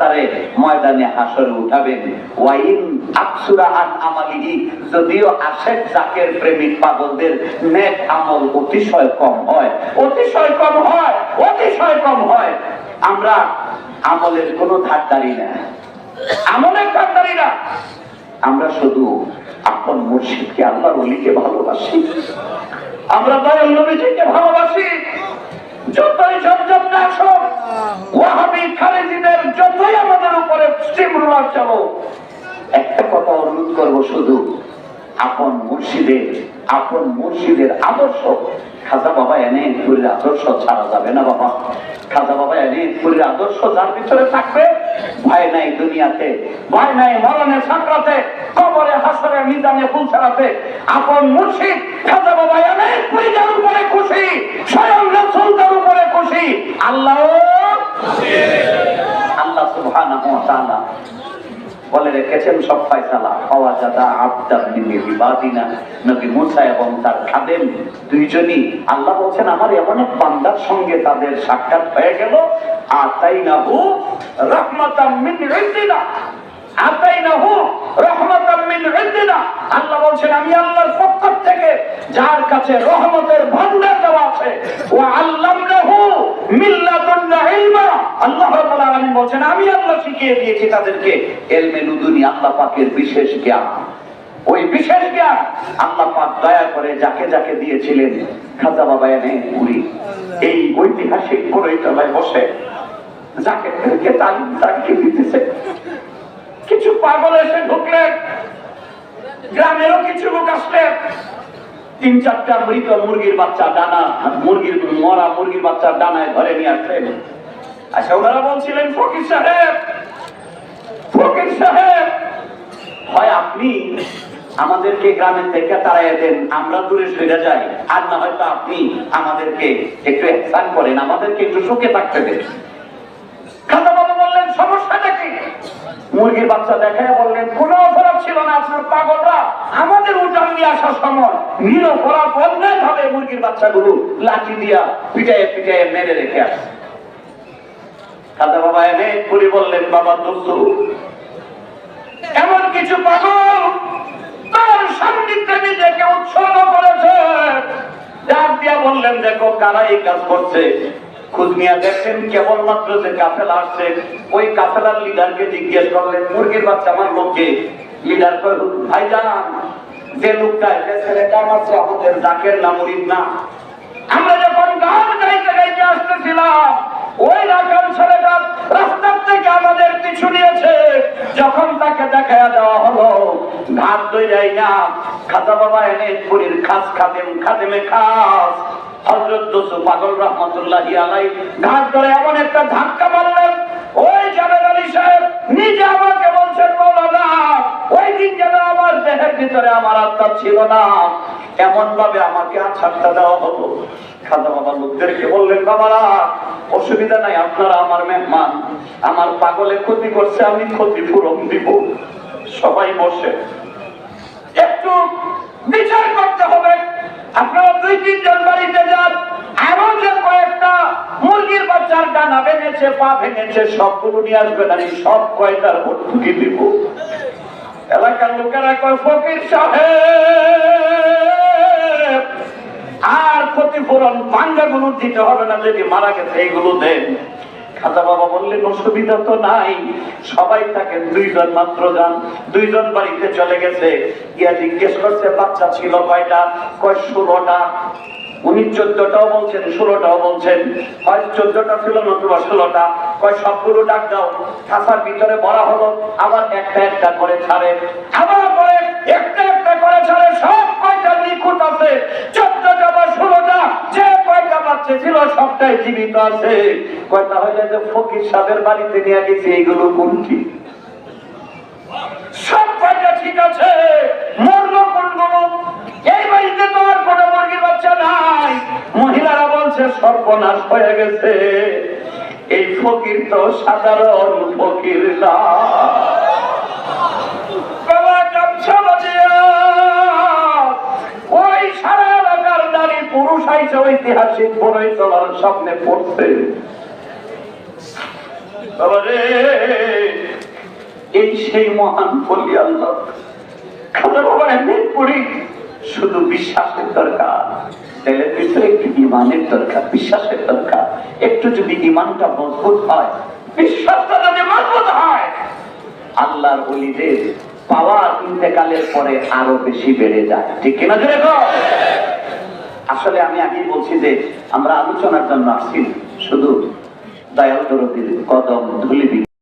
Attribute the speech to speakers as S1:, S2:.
S1: তারে ময়দানে হাসরে উঠাবেন। ওয়াইন আমালিহি, যদিও আশেক জাকের প্রেমিক পাগলদের নেক আমল অতিশয় কম হয়। অতিশয় কম হয়, অতিশয় কম হয়। আমরা আমলের কোনো ধারদারি না। আমলের ধারদারি না। আমরা শুধু আপন মুর্শিদকে, আল্লাহর অলিকে ভালোবাসি। আমরা দয়াল নবীজিকে ভালোবাসি। যতই ঝমঝম না আসুক ওয়াহাবি খালেজিদের যতই আমাদের উপরে স্টিমরুলার চালো, একটা কথা অনুরোধ করব শুধু, আপন মুর্শিদের আপন মুর্শিদের আদর্শ খাজা বাবা এনে পুরীর আদর্শ ছাড়া যাবে না বাবা। খাজা বাবা এনে পুরীর আদর্শ যার ভিতরে থাকবে, ভয় নাই দুনিয়াতে, ভয় নাই মরণে সাকরাতে কবরে হাসরে মিজানে ফুল ছাড়াতে আপন মুর্শিদ খাজা বাবা এনে পুরীর উপরে খুশি, স্বয়ং রাসূলদের উপরে খুশি। আল্লাহ আল্লাহ সুবহানাহু ওয়া তাআলা বলে রেখেছেন, সব ফয়সালা আবদার বিবাদিনা নবী মুসা এবং তার খাদেম দুইজনই, আল্লাহ বলছেন, আমার এমন এক বান্দার সঙ্গে তাদের সাক্ষাৎ হয়ে গেল। আতাইনাহু মিন আতাইনাহু মিন আল্লাহ বলছেন, আমি আল্লাহর পক্ষ থেকে যার কাছে রহমতের ভান্ডার দেওয়া আছে আল্লামনাহু ইলমা আল্লাহ রাব্বুল আলামিন বলছেন, আমি আল্লাহ শিখিয়ে দিয়েছি তাদেরকে এলমে লুদুনি আল্লাহ পাকের বিশেষ জ্ঞান। ওই বিশেষ জ্ঞান আল্লাহ পাক দয়া করে যাকে যাকে দিয়েছিলেন, খাজা বাবা এনে এই ঐতিহাসিক বসে যাকে তালিম তাকে দিতেছে। কিছু পাগল এসে ঢুকলেন। গ্রামেরও কিছু লোক আসলেন। তিন চারটা মৃত মুরগির বাচ্চা ডানা, মুরগির মরা মুরগির বাচ্চা ডানায় ধরে নিয়ে আসলেন। আচ্ছা ওনারা বলছিলেন, ফকির সাহেব ফকির সাহেব, হয় আপনি আমাদেরকে গ্রামের থেকে তাড়াইয়া দেন, আমরা দূরে সরে যাই, আর না হয়তো আপনি আমাদেরকে একটু এহসান করেন, আমাদেরকে একটু সুখে থাকতে দেন। বললেন মুরগির বাচ্চা দেখায় বললেন, কোনো অপরাধ ছিল না, আপনার পাগলরা আমাদের উঠান নিয়ে আসার সময় নিরপরাধ অন্যায় ভাবে মুরগির বাচ্চাগুলো লাঠি দিয়া পিটাইয়ে পিটাইয়ে মেরে রেখে আসে খাজা বাবা এনে পুরি বললেন, বাবা, দোস্তু, এমন কিছু পাগল তার সান্নিধ্যে নিজেকে উৎসর্গ করেছে। ডাক দিয়া বললেন, দেখো, কারা এই কাজ করছে? নিয়ে দেখছেন কেবলমাত্র যে কাফেলা আসছে, ওই কাফেলার লিডারকে জিজ্ঞেস করলেন, মুরগির বাচ্চা আমার লোককে? লিডার ভাই জান যে লোকটা ছেলেটা আমার আমাদের জাকের না মুরিদ না আমরা যখন গান গাইতে গাইতে আসতেছিলাম ওই রাখাল ছেলেটা রাস্তার থেকে আমাদের পিছু নিয়েছে যখন তাকে দেওয়া হলো। ঘাট দই যাই না। খাতা বাবা এনে পুরীর খাস খাদেম, খাদেমে খাস। হজরত পাগল রহমতুল্লাহ আলাই ঘাট ধরে এমন একটা ধাক্কা মারলেন। ওই জাবেদ আলী সাহেব নিজে আমাকে বলছেন, মৌলানা, ওই দিন যেন আমার দেহের ভিতরে আমার আত্মা ছিল না। এমন ভাবে আমাকে আছাড়টা দেওয়া বাবা লোকদেরকে বললেন, বাবারা, অসুবিধা নাই, আপনারা আমার মেহমান। আমার পাগলে ক্ষতি করছে, আমি ক্ষতিপূরণ দিব। সবাই বসে। একটু বিচার করতে হবে। আপনারা দুই তিনজন বাড়িতে যান। আরও যে কয়েকটা মুরগির বাচ্চার ডানা ভেঙেছে, পা ভেঙেছে, সবগুলো নিয়ে আসবেন আমি সব কয়টার ভর্তুকি দিব। এলাকার লোকেরা কয়, ফকির সাহেব, আর ক্ষতিপূরণ পাঞ্জাগুলো দিতে হবে না, যদি মারা গেছে এইগুলো দেন। খাজা বাবা বললেন, অসুবিধা তো নাই। সবাই তাকে দুইজন মাত্র যান। দুইজন বাড়িতে চলে গেছে। ইয়া জিজ্ঞেস করছে, বাচ্চা ছিল কয়টা? কয়, ষোলোটা। উনি চোদ্দটাও বলছেন, ষোলোটাও বলছেন। হয় চোদ্দটা ছিল নতুবা ষোলোটা। কয়, সবগুলো ডাক দাও। খাসার ভিতরে ভরা হলো। আবার একটা একটা করে ছাড়ে। আবার পরে একটা একটা করে ছাড়ে। সব কয়টা নিখুঁত আছে? চোদ্দটা বা ষোলোটা, যে বাচ্চা ছিল, সবটাই জীবিত আছে। কয়টা হইলে যে ফকির সাহেবের বাড়িতে নিয়ে এইগুলো কোনটি? এই বাড়িতে তো কোনো মুরগির বাচ্চা নাই। মহিলারা বলছে, সর্বনাশ হয়ে গেছে। এই ফকির তো সাধারণ ফকির না। বড়ই তোলার সামনে পড়ছে। এই সেই মহান বলি আল্লাহ। শুধু বিশ্বাসের দরকার। ভিতরে একটু ইমানের দরকার, বিশ্বাসের দরকার। একটু যদি ইমানটা মজবুত হয় বিশ্বাসটা যদি মজবুত হয়, আল্লাহর অলিদের পাওয়ার ইন্তেকালের পরে আরও বেশি বেড়ে যায়। ঠিক কিনা? আসলে আমি আগেই বলছি যে আমরা আলোচনার জন্য আসছি। শুধু দয়াল দরদির কদম ধুলিবি